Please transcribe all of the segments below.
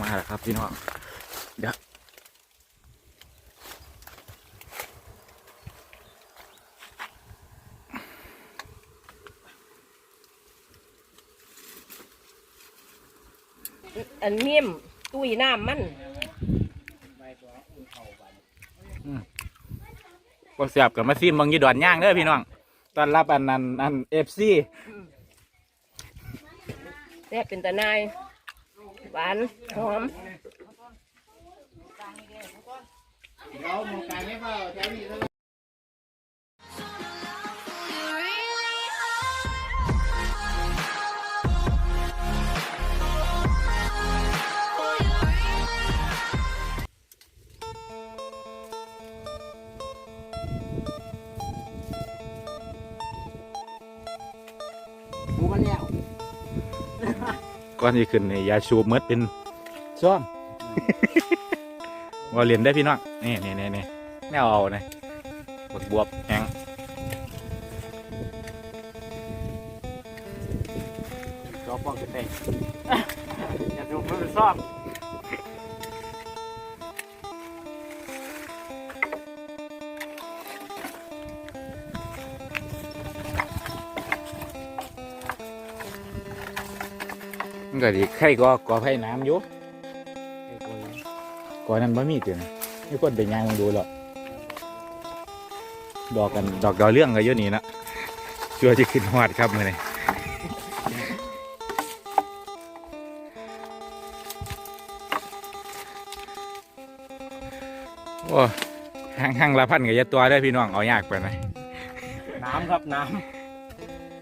มาแล้วครับ พี่น้องเดี๋ยวอันนิ่มตุ้ยน้ำมันบ่เสียบกับมาซิมบางยีดอนย่างเด้อพี่น้องตอนรับอันนั้นอันเอฟซีแซ่บเป็นตะนาย หวานหอมห ก่อนที่ขึ้นนี่ยาชูบเมดเป็นซ่อมว่าเรียนได้พี่น้องนี่นี่นี่นี่แนวเอาเนี่ยบวบบวบแหงจอปองจะเตะอย่าดูมันเป็นซ่อม ก็ดีไข่ก็ก่อไผ่น้ำอยู่ก่อนนั้นไม่มีเตือนนี่คนเป็นยางมึงดูหรอกดอกกันดอกดาวเรื่องก็เยอะนี่นะชัวร์จะขึ้นหอดครับมือนี้โอ้ห่างห่างละพันกับยาตัวได้พี่น้องเอายากไปไหน่อยน้ำครับน้ำ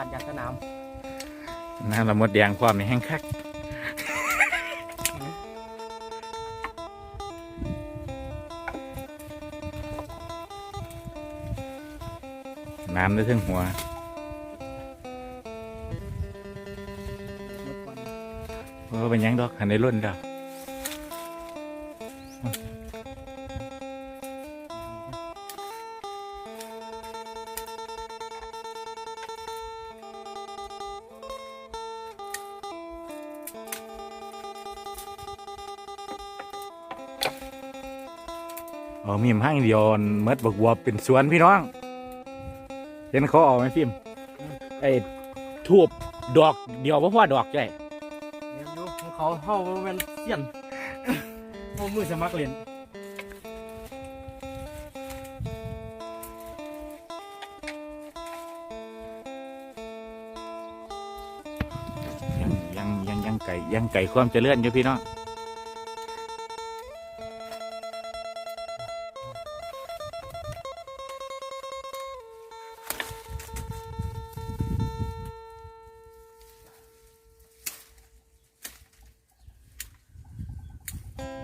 านยานสนามน้ำละมดแดงความนี่แห้งคักน้ำได้ถึงหัวเออเป็นหยังดอกหันในรุ่นดอก เออมีมห้างเดียวเมดบกบัวเป็นสวนพี่น้อง เห็นเขาเออกไหมฟิล์มไอ้ทูบดอกเดียวเพราะว่าดอกใหญ่เรียนอยู่ของเขาเข้ามาเป็นเสี้ยนเขามือสมัครเรียนยังยังยังยังไก่ยังไก่ความเจริญอยู่พี่น้อง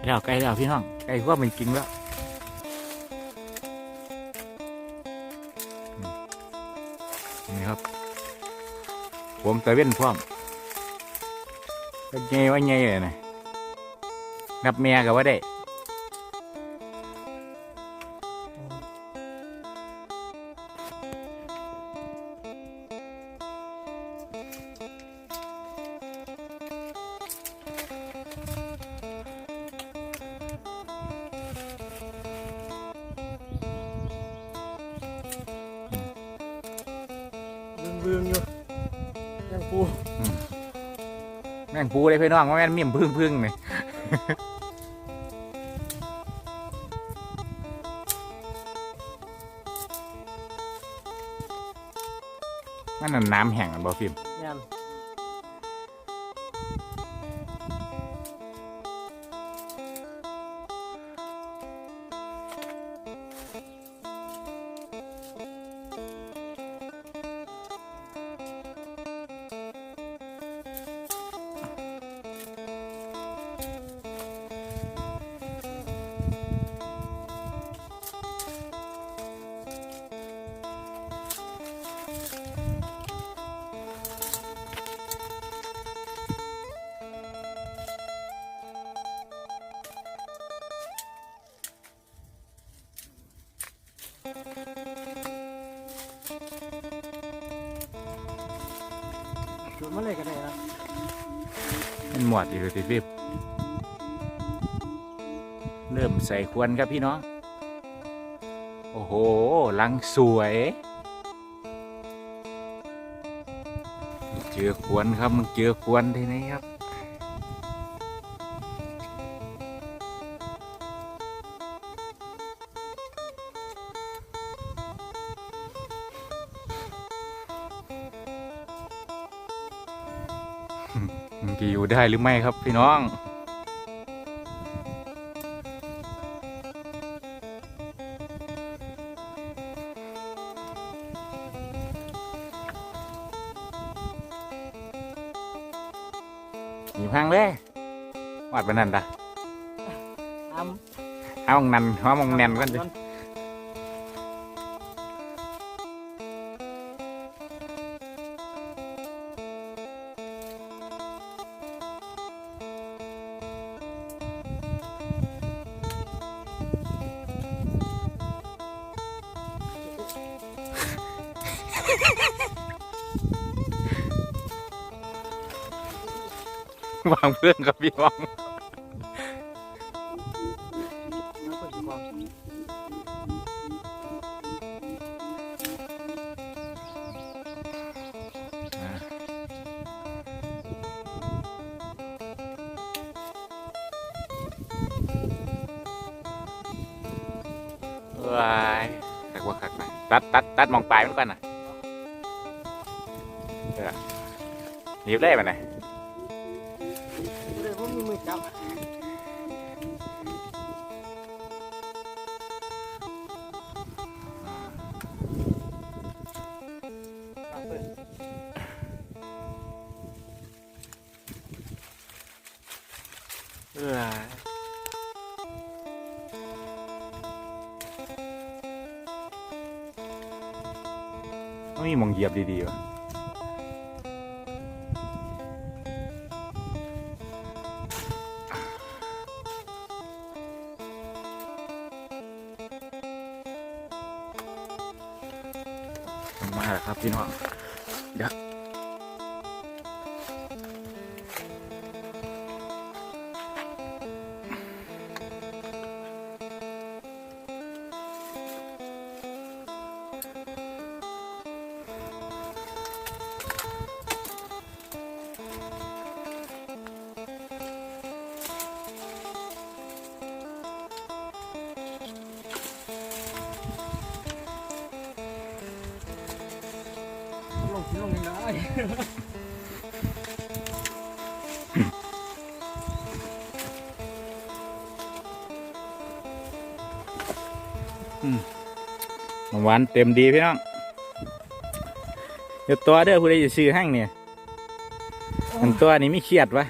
แล้วไก่แล้วพี่น้องไก่ความเป็นจริงแล้วนี่ครับ ผมตะเว้นพร้อมก็ไงยว่าเงยเลยนะนับเมียกับว่าได้ บึ้งบึ้งอยู่แมงปูแมงปูเลยพี่น้องว่าแม่นมี่มพึ่งพึ่งเลยมันนน้ำแห้งกันบ่ฟิล์ม จุดมาเลยก็ได้นะมันหมวดอีกเลยพี่เริ่มใส่ควนครับพี่น้อง โอ้โห ลังสวย เจอควนครับมึงเจอควนที่ไหนครับ มันจะอยู่ได้หรือไม่ครับพี่น้องอยู่ข้างเลยวัดไปนั่น วางเพื่อนกับพี่น้องน้ำเปิดกองว้ายคักว่าคักนะตัดตัดตัดมองปลายมันก่อนนะเออหนีบเลยมันนะเลย ไม่มีมองเหยียบดีๆวะมาแล้วครับพี่น้อง ลงลงยังได้มันหวานเต็มดีพี่น้องเดี๋ยวตัวเด้อผู้ใดจะซื้อให้เนี่ยอันตัวนี้ไม่เครียดวะ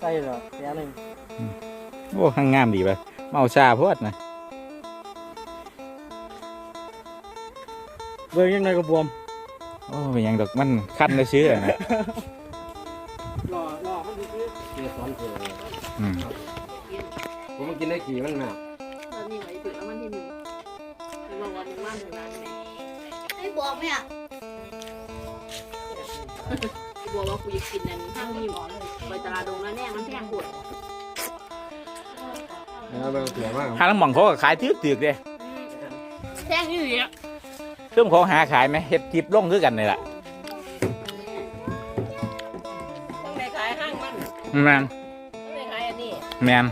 ใส่เหรอแค่หนึ่งโอ้ข้างงามดีปะเมาชาโพดนะ เบิ่งยังไงก็บวมโอ้เป็นหยังดอกมันคันได้ซื้ออะนะหล่อหล่อมันดีคือเกสรเถื่อนอืมผมมากินได้กี่มันหนักตอนนี้ไหนถึงแล้วมันที่หนึ่งไปบอกวันหนึ่งวันถึงนั้นไงไม่บอกไหมอะบอกว่ากูอยากกินนั่นห้างมีหมอเลยไปตลาดดงแล้วแน่มันแพงปวดแล้วมันเถื่อนมากข้างน้ำหมองเขาก็ขายถือถือๆเด้แพงอยู่เนี่ย เพิ่มเขาหาขายไหมเฮ็ดคลิปลงคือกันนี่แหละต้องไปขายห้างมันแมนต้องไปขายอันนี้แมน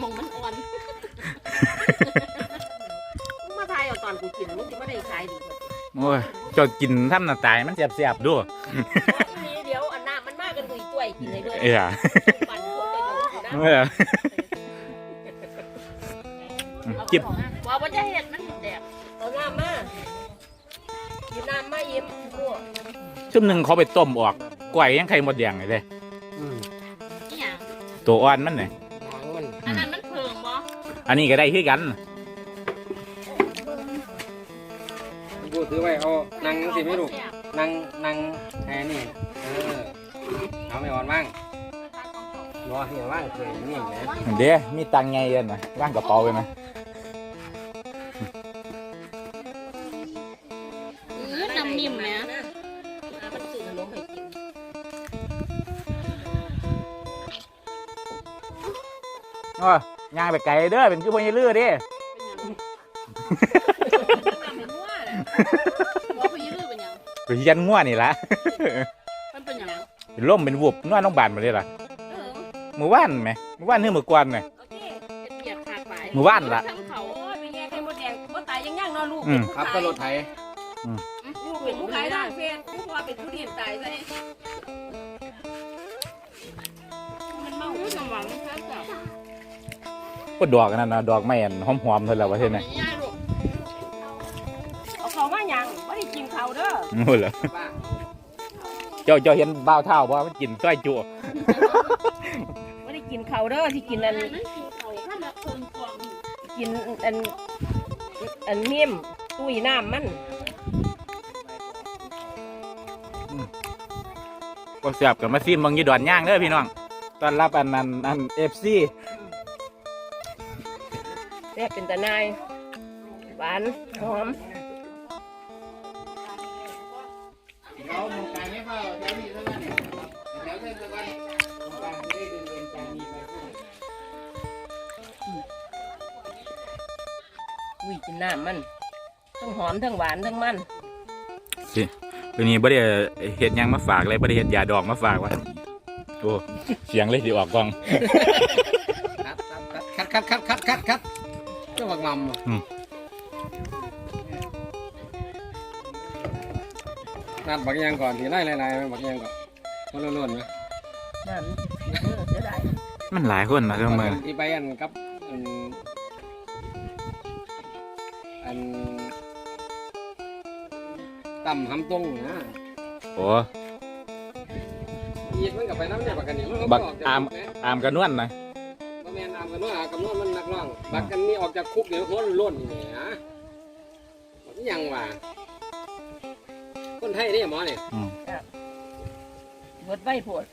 มองมันอ่อนมึงมาทายเอาตอนกูกินมึงจะไม่ได้ขายดีกว่าโอ้ยเจดกินท่านหน้าตายมันเสียบๆด้วยนี้เดี๋ยวอันน้ำมันมากกันกูอีกตัวกินเลยด้วยเอ้ยปั่นคนประโยชน์อยู่นะ เออ จิบว่าว่าจะเห็นมันแดกเอาน้ำมาหยิบน้ำมายิ้มกูชุ่มหนึ่งเขาไปต้มออกกล้วยยังไข่หมดแดงเลยเด้อืมนี่หยังตัวอ่อนมันเนี่ยหางมันอันนั้นมันเพิงบ่อันนี้ก็ได้คือกันกูถือไว้เอานั่งสิไม่ลูกนั่งนั่งแค่นี่เออเอาไม่อ่อนมั่งรอเหี่ยว่างเคยนี่แหมเดี๋ยวมีตังค์ไงเย็นนะว่างกระเป๋าไปไหม น้ำนิ่มแหม่มันสื่อขนมให้กินอ๋อย่างไปไกลเด้อเป็นคือพญลือเดิเป็นว่าแหละว่าพยืดเป็นยังไปยันง่วนี่ละมันเป็นยังเป็นล่มเป็นวุบนวดน้องบานมาเลยล่ะเออมือว่านไหมมือว่านคือมือกวนไหมโอเคเป็นเกียดขาดไปหมู่บ้านล่ะทั้งเขาโอ้ยไปแย่ไข่มดแดงบ่ตายยังย่างเนอลูกอืมครับก็รถไถลูก เป็นผู้ขายด้านเฟซผู้ว่าเป็นผู้เรียนตายซะนี่มันเมาสมหวังครับจ้ะก็ดอกอันนั่นนะดอกไม้อันหอมๆเท่าไหร่วะเท่านั้นยายลูกเอาเขามาหยังไม่ได้กินเขาเด้อนู่นเหรอเจ้าเจ้าเห็นบ่าวเท่าบ่มันกินต้อยจุไม่ได้กินเขาเด้อที่กินอันมันกินเขาถ้าแบบคนฟองกินอันอันนิ่มตุ้ยน้ำมัน็เสียบกับมาซีมบางยีดอนย่างเด้อพี่น้องต้อนรับอันนั้นอันเอฟซีแซ่บเป็นตะนายหวานหอมอุ้ยกินน้ำมันทั้งหอมทั้งหวานทั้งมัน ตัวนี้บ่ได้เฮ็ดหยังมาฝากเลยบ่ได้เฮ็ดยาดอกมาฝากวะโอ้เสียงเลยสิออกกล้อง คัดคัดคัดคัดคัดคัดคัดเจ้าบักมัมอืม นัดบักยังก่อนทีไล่ไล่ไล่บักยังก่อนมันล้วนๆไหมน้ำเออเสียดายมันหลายคนนะเรื่องมือที่ไปอันกับ ต่ำหำตรงนะโอ้ อีกมันกับไปน้ำเนี่ยบักกันนี่มันบักออกอามอามกันนวลนะ บักแมนอามกันว่าอากำนวดมันนักร้องบักกันนี่ออกจากคุกเดี๋ยวโคนล้นนี่แหมฮะบักอิหยังวะคนไทยนี่หมอเนี่ยอืมเบิดใบโพด